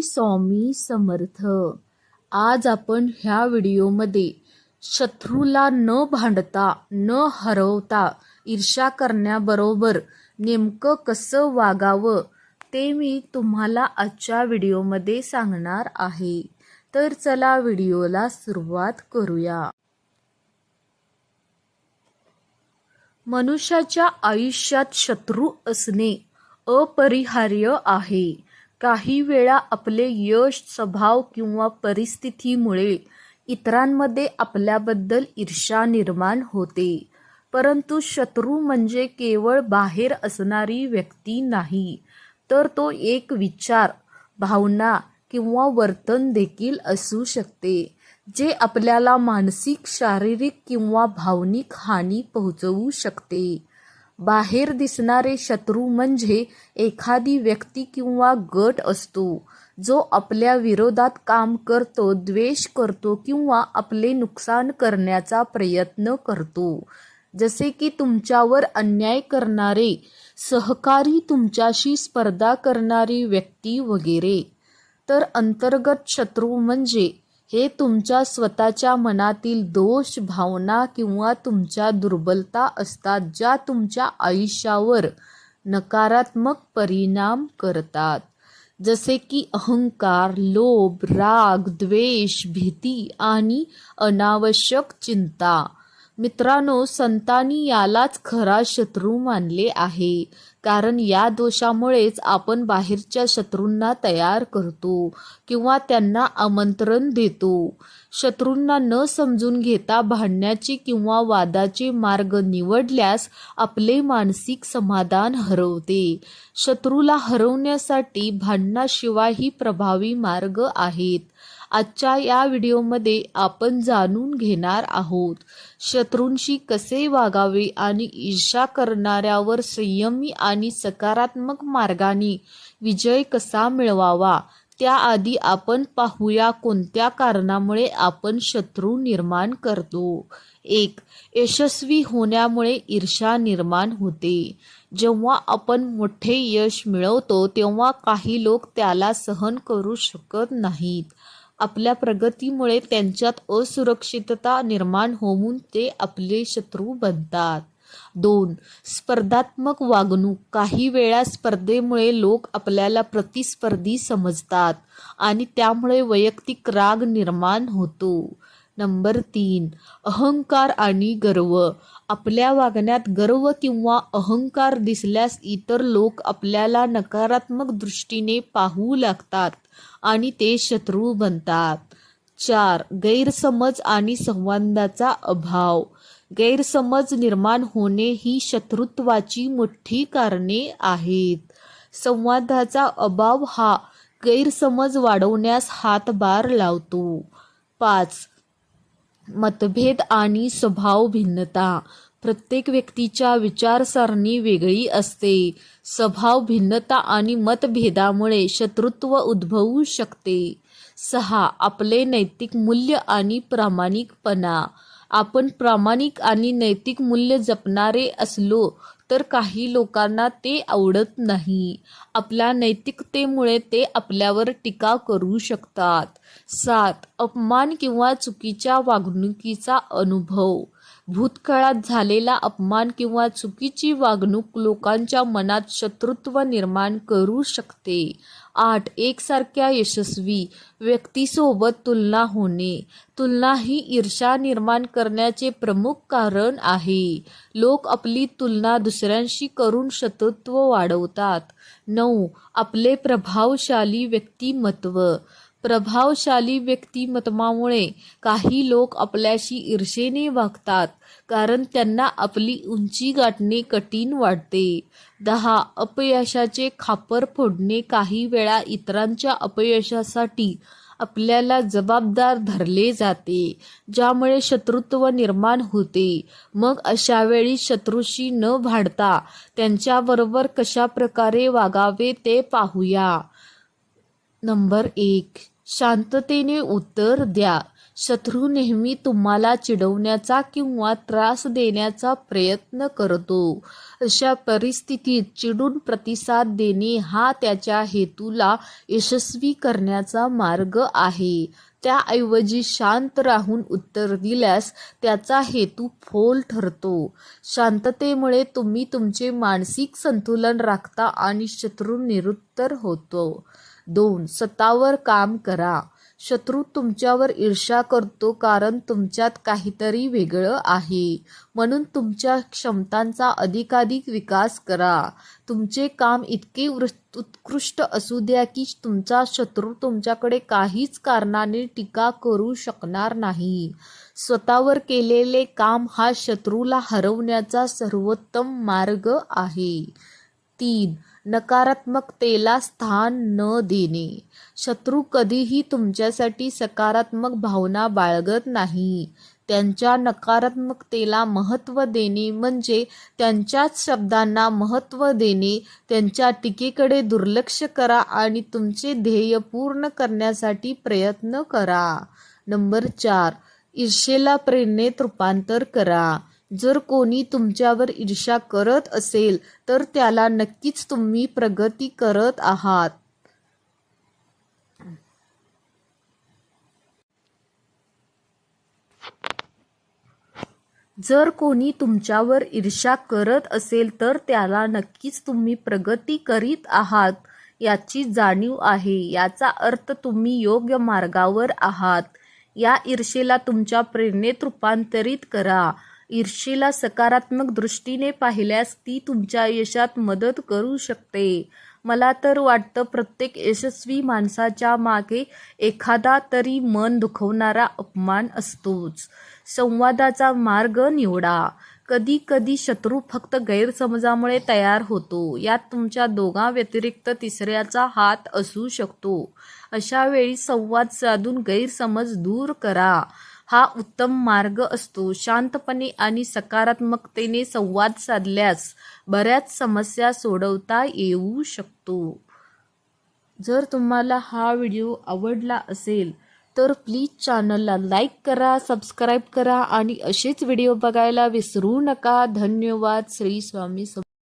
स्वामी समर्थ. आज आपण ह्या व्हिडिओमध्ये शत्रूला न भांडता न हरवता ईर्ष्या करण्याबरोबर नेमकं कसं वागावं ते मी तुम्हाला आजच्या व्हिडिओमध्ये सांगणार आहे. तर चला व्हिडिओला सुरुवात करूया. मनुष्याच्या आयुष्यात शत्रू असणे अपरिहार्य आहे. काही वेळा आपले यश स्वभाव किंवा परिस्थितीमुळे इतरांमध्ये आपल्याबद्दल ईर्षा निर्माण होते. परंतु शत्रू म्हणजे केवळ बाहेर असणारी व्यक्ती नाही तर तो एक विचार भावना किंवा वर्तन देखील असू शकते जे आपल्याला मानसिक शारीरिक किंवा भावनिक हानी पोहोचवू शकते. बाहेर दिसणारे शत्रू म्हणजे एखादी व्यक्ती किंवा गट असतो जो आपल्या विरोधात काम करतो द्वेष करतो किंवा आपले नुकसान करण्याचा प्रयत्न करतो. जसे की तुमच्यावर अन्याय करणारे सहकारी तुमच्याशी स्पर्धा करणारी व्यक्ती वगैरे. तर अंतर्गत शत्रू म्हणजे हे तुमच्या स्वतःच्या मनातील दोष भावना किंवा तुमच्या दुर्बलता असतात ज्या तुमच्या आयुष्यावर नकारात्मक परिणाम करतात. जसे की अहंकार लोभ राग द्वेष भीती आणि अनावश्यक चिंता. मित्रांनो संतांनी यालाच खरा शत्रू मानले आहे. कारण या दोषामुळेच आपण बाहेरच्या शत्रूंना तयार करतो किंवा त्यांना आमंत्रण देतो. शत्रूंना न समजून घेता भांडण्याचे किंवा वादाचे मार्ग निवडल्यास आपले मानसिक समाधान हरवते. शत्रूला हरवण्यासाठी भांडणाशिवायही प्रभावी मार्ग आहेत. आजच्या या व्हिडिओमध्ये आपण जाणून घेणार आहोत शत्रूंशी कसे वागावे आणि ईर्षा करणाऱ्यावर संयमी आणि सकारात्मक मार्गाने विजय कसा मिळवावा त्याआधी आपण पाहूया कोणत्या कारणामुळे आपण शत्रू निर्माण करतो. एक यशस्वी होण्यामुळे ईर्षा निर्माण होते. जेव्हा आपण मोठे यश मिळवतो तेव्हा काही लोक त्याला सहन करू शकत नाहीत. आपल्या प्रगतीमुळे त्यांच्यात असुरक्षितता निर्माण होऊन ते आपले शत्रू बनतात. दोन स्पर्धात्मक वागणूक. काही वेळा स्पर्धेमुळे लोक आपल्याला प्रतिस्पर्धी समजतात आणि त्यामुळे वैयक्तिक राग निर्माण होतो. नंबर तीन अहंकार आणि गर्व. आपल्या वागण्यात गर्व किंवा अहंकार दिसल्यास इतर लोक आपल्याला नकारात्मक दृष्टीने पाहू लागतात. आणि ते शत्रू बनतात. चार गैरसमज आणि संवादाचा अभाव. गैरसमज निर्माण होणे ही शत्रुत्वाची मोठी कारणे आहेत. संवादाचा अभाव हा गैरसमज वाढवण्यास हातभार लावतो. पाच मतभेद आणि स्वभाव भिन्नता. प्रत्येक व्यक्तीच्या विचारसरणी वेगळी असते. स्वभाव भिन्नता आणि मतभेदामुळे शत्रुत्व उद्भवू शकते. सहा. आपले नैतिक मूल्य आणि प्रामाणिकपणा. आपण प्रामाणिक आणि नैतिक मूल्य जपणारे असलो तर काही लोकांना ते आवडत नाही. आपल्या नैतिकतेमुळे ते आपल्यावर टीका करू शकतात. सात. अपमान किंवा चुकीच्या वागणुकीचा अनुभव. भूतकाळात झालेला अपमान किंवा चुकीची वागणूक लोकांच्या मनात शत्रुत्व निर्माण करू शकते. आठ एकसारख्या यशस्वी व्यक्तीसोबत तुलना होणे. तुलना ही ईर्षा निर्माण करण्याचे प्रमुख कारण आहे. लोक आपली तुलना दुसऱ्यांशी करून शत्रुत्व वाढवतात. नऊ आपले प्रभावशाली व्यक्तिमत्व. प्रभावशाली व्यक्तिमत्वामुळे काही लोक आपल्याशी ईर्षेने वागतात कारण त्यांना आपली उंची गाठणे कठीण वाटते. दहा अपयशाचे खापर फोडणे काही वेळा इतरांच्या अपयशासाठी आपल्याला जबाबदार धरले जाते ज्यामुळे शत्रुत्व निर्माण होते. मग अशा वेळी शत्रूशी न भांडता त्यांच्याबरोबर कशा प्रकारे वागावे ते पाहूया. नंबर एक. शांततेने उत्तर द्या. शत्रू नेहमी तुम्हाला चिडवण्याचा किंवा त्रास देण्याचा प्रयत्न करतो. अशा परिस्थितीत चिडून प्रतिसाद देणे हा त्याच्या हेतूला यशस्वी करण्याचा मार्ग आहे. त्याऐवजी शांत राहून उत्तर दिल्यास त्याचा हेतू फोल ठरतो. शांततेमुळे तुम्ही तुमचे मानसिक संतुलन राखता आणि शत्रू निरुत्तर होतो. दोन स्वतःवर काम करा. शत्रू तुमच्यावर ईर्ष्या करतो कारण तुमच्यात काहीतरी वेगळं आहे. म्हणून तुमच्या क्षमतांचा अधिकाधिक विकास करा. तुमचे काम इतके वृ- उत्कृष्ट असू द्या की तुमचा शत्रू तुमच्याकडे काहीच कारणाने टीका करू शकणार नाही. स्वतःवर केलेले काम हा शत्रूला हरवण्याचा सर्वोत्तम मार्ग आहे. तीन नकारात्मकतेला स्थान न देणे. शत्रू कधीही तुमच्यासाठी सकारात्मक भावना बाळगत नाही. त्यांच्या नकारात्मकतेला महत्त्व देणे म्हणजे त्यांच्याच शब्दांना महत्त्व देणे त्यांच्या टीकेकडे दुर्लक्ष करा आणि तुमचे ध्येय पूर्ण करण्यासाठी प्रयत्न करा. नंबर चार ईर्षेला प्रेरणेत रूपांतर करा. जर कोणी तुमच्यावर ईर्ष्या करत असेल तर त्याला नक्कीच तुम्ही प्रगती करत आहात. जर कोणी तुमच्यावर ईर्ष्या करत असेल तर त्याला नक्कीच तुम्ही प्रगती करीत आहात याची जाणीव आहे. याचा अर्थ तुम्ही योग्य मार्गावर आहात. या ईर्षेला तुमच्या प्रेरणेत रूपांतरित करा. ईर्षेला सकारात्मक दृष्टीने पाहिल्यास ती तुमच्या यशात मदत करू शकते. मला तर वाटतं प्रत्येक यशस्वी माणसाच्या मागे एखादा तरी मन दुखवणारा अपमान असतोच. संवादाचा मार्ग निवडा. कधी कधी शत्रू फक्त गैरसमजामुळे तयार होतो. यात तुमच्या दोघां व्यतिरिक्त तिसऱ्याचा हात असू शकतो. अशा वेळी संवाद साधून गैरसमज दूर करा. हा उत्तम मार्ग असतो. शांतपणे आणि सकारात्मकतेने संवाद साधल्यास बऱ्याच समस्या सोडवता येऊ शकतो. जर तुम्हाला हा व्हिडिओ आवडला असेल तर प्लीज चॅनलला लाईक करा सबस्क्राईब करा आणि असेच व्हिडिओ बघायला विसरू नका. धन्यवाद. श्री स्वामी